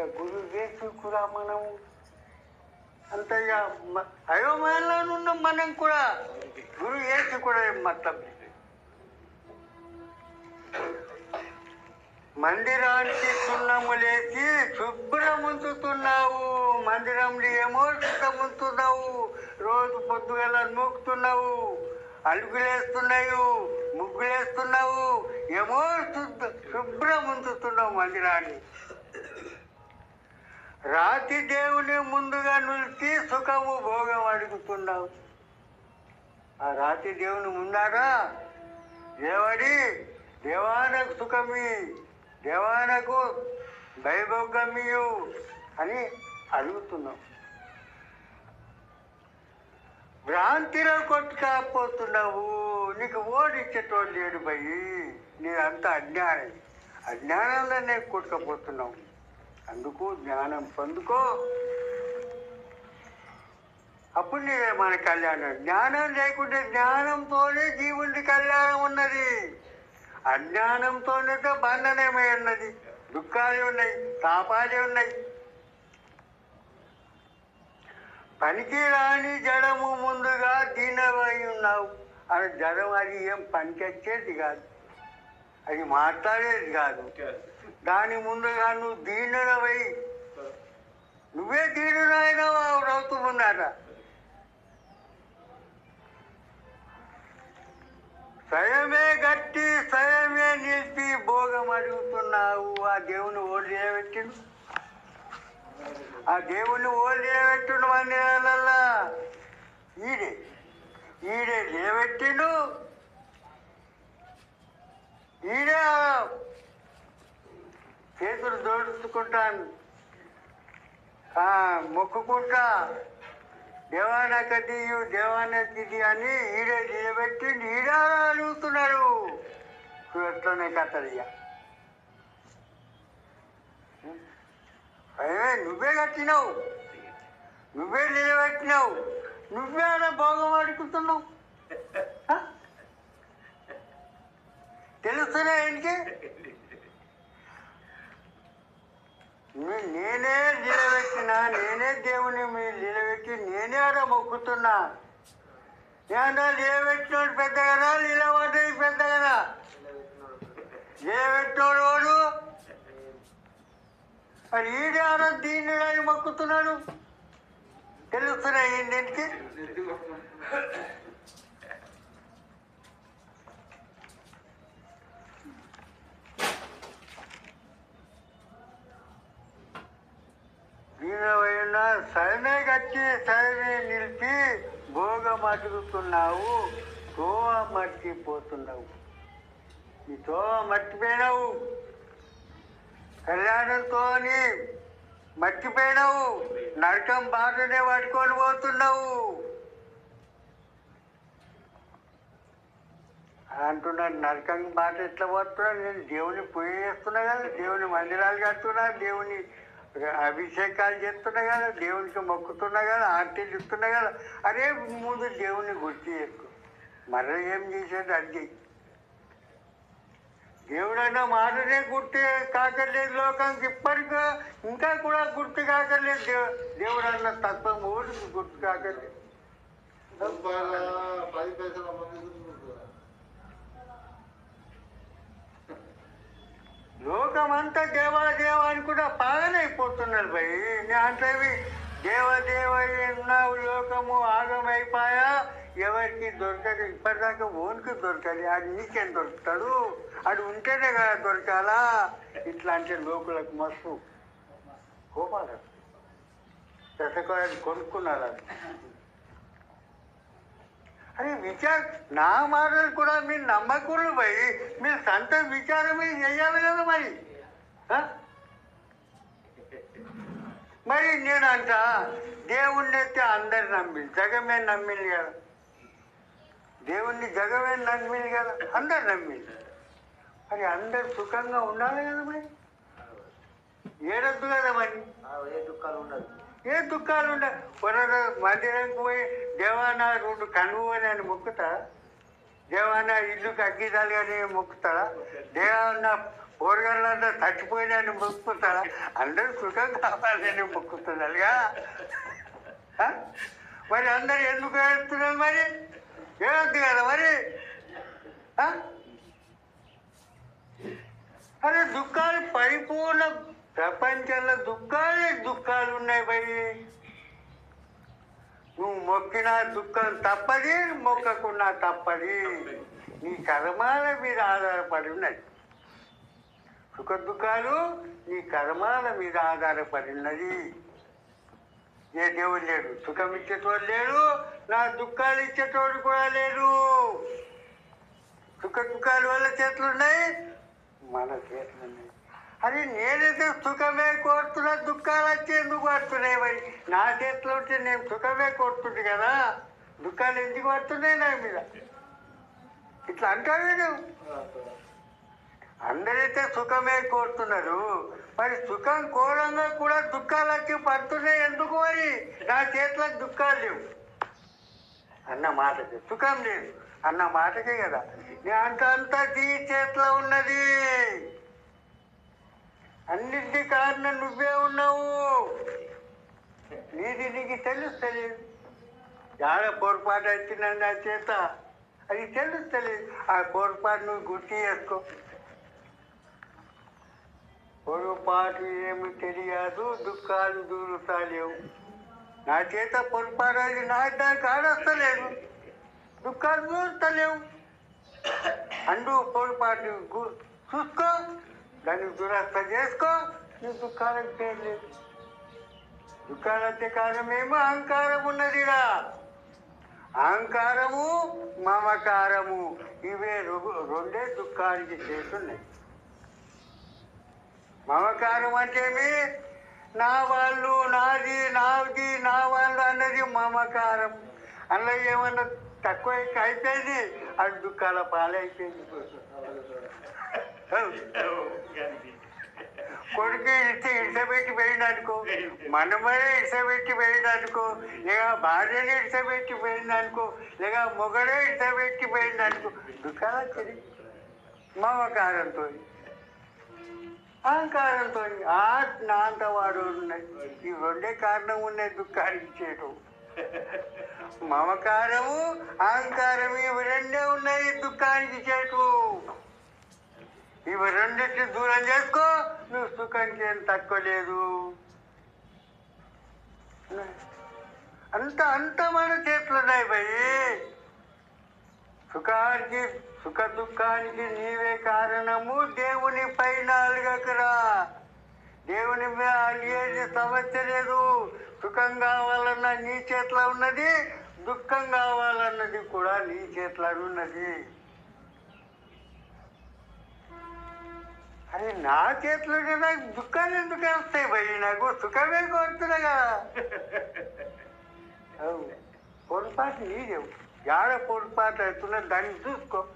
ఇక గురువు వేసుకురా మనం. అంత ఇక అయోమయంలో ఉన్నాం మనం కూడా. గురువు వేసి కూడా ఏం మందిరానికి సున్నము లేచి శుభ్రం ఉంచుతున్నావు. మందిరంలో ఏమో శుభ్రం ఉంచుతున్నావు రోజు పొద్దుగల నూకుతున్నావు. అలుగులేస్తున్నావు ముగ్గులేస్తున్నావు. ఏమో శుద్ధ శుభ్రం ఉంచుతున్నావు మందిరాన్ని. రాతి దేవుని ముందుగా నిలిచి సుఖము భోగం అడుగుతున్నావు. ఆ రాతి దేవుని ముందారా? దేవడి దేవానకు సుఖమి దేవానకు వైభోగమియు అని అడుగుతున్నాం. భ్రాంతిలో కొట్టుకపోతున్నావు. నీకు ఓడిచ్చేటోడు లేడు భయ్యి నీదంతా అజ్ఞానం. అజ్ఞానంలోనే కొట్టుకపోతున్నావు. అందుకు జ్ఞానం పొందుకో. అప్పుడు నీవే మన కళ్యాణం. జ్ఞానం లేకుంటే జ్ఞానంతోనే జీవుడి కళ్యాణం ఉన్నది. అజ్ఞానంతోనే బంధనమే ఉన్నది. దుఃఖాలే ఉన్నాయి తాపాలే ఉన్నాయి. పనికి రాని జడము ముందుగా దీనమై ఉన్నావు. అది జడం అది ఏం పనికొచ్చేది కాదు. అది మాట్లాడేది కాదు. దాని ముందుగా నువ్వు దీనుడవై నువ్వే దీనుడైనా అవుతున్నారా స్వయమే గట్టి స్వయమే నిలిపి భోగం అడుగుతున్నావు. ఆ దేవుని ఓడి చేయబెట్టిండు. ఆ దేవుని ఓడి చేయబెట్టిండు మందిరాలల్లా ఈడే ఈడే చేయబెట్టిండు ఈడే చేతులు జోడించుకుంటాను. దేవాన మొక్కుకుంటా. దేవాన దేవానకిది అని ఈడే నిలబెట్టి నీడా అడుగుతున్నారు. ఎట్లనే కట్టడిగా అయ్యే నువ్వే కట్టినావు. నువ్వే నిలబెట్టినావు. నువ్వే ఆడ భోగం అడుగుతున్నావు. ఆ? తెలుస్తున్నా ఏంటి నే- నేనే నిలబెట్టినా నేనే దేవుని మీరు నిలబెట్టి నేనే ఆడ మొక్కుతున్నా. ఏమన్నా నిలబెట్టినోడు పెద్దగనా? నిలబడ్డది పెద్దగనా? నిలబెట్టినోడు వాడు మరి ఈడే ఆనంద దీన్ని కానీ మొక్కుతున్నాడు? తెలుస్తున్నాయి ఏంటి దీనివైనా సరనే కట్టి సరనే నిలిపి తోవ మర్చిపోతున్నావు ఈ తోవ మర్చిపోయినావు కళ్యాణంతో మర్చిపోయినావు నరకం బాటనే పట్టుకొని పోతున్నావు. అంటున్నాడు నరకం బాట ఎట్లా పోతున్నాడు నేను దేవుని పూజ చేస్తున్నా కదా దేవుని మందిరాలు కడుతున్నా దేవుని అభిషేకాలు చేస్తున్నా కదా దేవునికి మొక్కుతున్నా కదా ఆర్టీలు ఇస్తున్నా కదా అరే ముందు దేవుని గుర్తు చేసుకో. మరల ఏం చేసేది అది దేవుడు దేవుడైనా మాటనే గుర్తు కాకర్లేదు లోకానికి ఇప్పటికీ ఇంకా కూడా గుర్తు కాకర్లేదు దేవు దేవుడు అన్న తత్వం ఊరికి గుర్తు కాకర్లేదు. పది పైసల మంది గుర్తుకుంటున్నారు. లోకమంతా దేవా దేవ అని కూడా పాగనైపోతున్నారు భయ్. అంటే దేవదేవ ఉన్నావు లోకము ఆగమైపాయా? ఎవరికి దొరకదు ఇప్పటిదాకా ఓన్కి దొరకాలి. అది నీకేం దొరుకుతాడు? అది ఉంటేనే కదా దొరకాలా? ఇట్లాంటి లోకులకు మస్తు కోపాలు దశకాయలు కొనుక్కున్నారు? అది అరే విచార నా మాటలు కూడా మీరు నమ్మకూడదు పోయి మీరు సొంత విచారమే చేయాలి కదా మరి? మరి నేనంట దేవుణ్ణి అయితే అందరు నమ్మి జగమే నమ్మింది కదా. దేవుణ్ణి జగమే నమ్మింది కదా అందరు నమ్మింది. మరి అందరు సుఖంగా ఉండాలి కదా మరి? ఏడద్దు కదా మరి? ఏ దుఃఖాలు ఉండదు ఏ దుఃఖాలు ఉండవు పొరద పోయి దేవానా రెండు కనువని అని మొక్కుతా? దేవానా ఇల్లుకి అగ్గిదాలు అని మొక్కుతాడా దేవాన పోరగాళ్ళంతా చచ్చిపోయినాన్ని మొక్కుతా? అందరూ సుఖం కావాలని మొక్కుతున్నారుగా. మరి అందరు ఎందుకు ఏడుస్తున్నారు మరి? ఏడొద్దు కదా మరి? అరే దుఃఖాలు పరిపూర్ణ ప్రపంచంలో దుఃఖాలే దుఃఖాలు ఉన్నాయి భయ్. నువ్వు మొక్కిన దుఃఖం తప్పది మొక్కకున్నా తప్పది. నీ కర్మాల మీద ఆధారపడి ఉన్నాయి సుఖ దుఃఖాలు నీ కర్మాల మీద ఆధారపడి ఉన్నది. ఏ దేవుడు లేడు? సుఖం ఇచ్చేటోడు లేడు నా దుఃఖాలు ఇచ్చేటోడు కూడా లేడు. సుఖ దుఃఖాలు వల్ల చేతులు ఉన్నాయి మన చేతులు ఉన్నాయి అది నేనైతే సుఖమే కోరుతున్నా దుఃఖాలు వచ్చి ఎందుకు పడుతున్నాయి మరి? నా చేతిలో ఉంటే నేను సుఖమే కోరుతుంది కదా? దుఃఖాలు ఎందుకు పడుతున్నాయి నా మీద? ఇట్లా అంటాడు నువ్వు అందరైతే సుఖమే కోరుతున్నారు. మరి సుఖం కోరంగా కూడా దుఃఖాలు వచ్చి పడుతున్నాయి ఎందుకు మరి? నా చేతిలో దుఃఖాలు లేవు. అన్న మాటకి. సుఖం లేదు. అన్న మాటకే కదా. నేను అంత అంతా దీ చేతిలో ఉన్నది. అన్నింటి కారణం నువ్వే ఉన్నావు. నీది నీకు తెలుస్తలేదు చాలా పొరపాటు వచ్చిందని నా చేత. అది తెలుస్తలేదు ఆ పొరపాటు నువ్వు గుర్తు చేసుకో. పొరపాటు ఏమి తెలియదు దుఃఖాలు దూరుతాలేవు నా చేత పొరపాటు అది నా దానికి ఆడస్తలేదు. దుఃఖాలు దూరుతలేవు అందు పొరపాటు గు- చూసుకో. దాన్ని దురస్థ చేసుకో. నీ దుఃఖాలకు పేరు లేదు. దుఃఖాలంటే కారణమేమో అహంకారం ఉన్నదిరా అహంకారము మమకారము ఇవే రెండే దుఃఖానికి చేస్తున్నాయి. మమకారం అంటేమి నా వాళ్ళు నాది నాది నా వాళ్ళు అన్నది మమకారం. అందులో ఏమన్నా తక్కువ అయిపోయింది? అది దుఃఖాల పాలైపోయింది. కొడుకు ఇడిచి ఇడిసబెట్టి పోయిందనుకో మనమనే ఇడిసబెట్టి పోయిందనుకో లేక భార్యని ఇడిసబెట్టి పోయిందనుకో లేక మొగడే ఇడిసబెట్టి పోయిందనుకో దుఃఖాలు వచ్చింది మమకారంతో. అహంకారంతో. ఆ నాంత వాడు ఉన్నాయి ఈ రెండే కారణం ఉన్నాయి దుఃఖానికి చేయడం మమకారము అహంకారము ఇవి రెండే ఉన్నాయి దుఃఖానికి చేయటం ఇవి రెండింటిని దూరం చేసుకో. నువ్వు సుఖానికి ఏం తక్కువ లేదు. అంత అంత మన చేతులు ఉన్నాయి భయ్. సుఖానికి సుఖ దుఃఖానికి నీవే కారణము. దేవుని పైన అలగకరా దేవుని మీద అలిగేది సమస్య లేదు. సుఖం కావాలన్న నీ చేతిలో ఉన్నది దుఃఖం కావాలన్నది కూడా నీ చేతిలో ఉన్నది అది నా చేతిలో నాకు దుఃఖాలు ఎందుకు వస్తాయి భయ్ నాకు సుఖమే కోరుతున్నా కదా పొరపాటు నీదేవు. యాడ పొరపాటు అవుతున్నా దాన్ని చూసుకో.